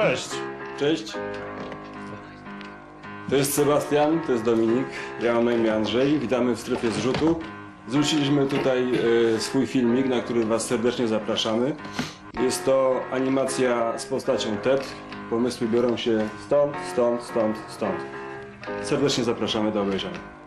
Cześć. Cześć. To jest Sebastian, to jest Dominik. Ja mam na imię Andrzej. Witamy w strefie zrzutu. Zrzuciliśmy tutaj e, swój filmik, na który Was serdecznie zapraszamy. Jest to animacja z postacią TED. Pomysły biorą się stąd, stąd, stąd, stąd. Serdecznie zapraszamy do obejrzenia.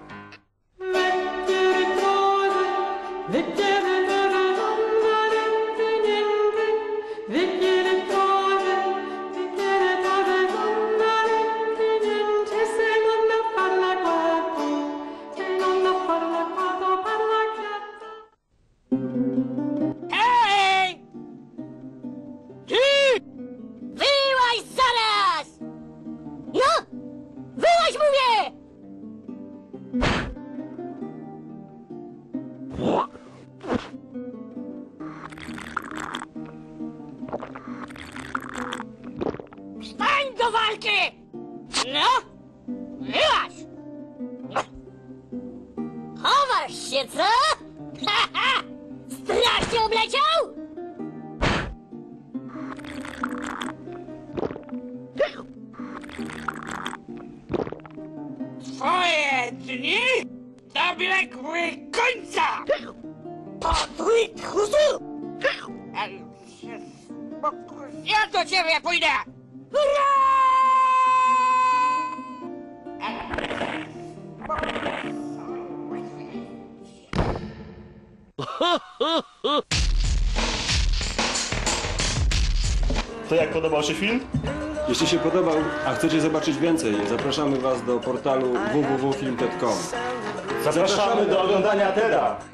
Do walki! No! Wyłaź! Chowasz się, co? Ha, ha! Strasznie obleciał? Twoje dni dobiegły końca! Potrój tchusu! Ja do ciebie pójdę! Hurra! To jak podobał się film? Jeśli się podobał, a chcecie zobaczyć więcej, zapraszamy Was do portalu www.film.com. Zapraszamy do oglądania TEDa.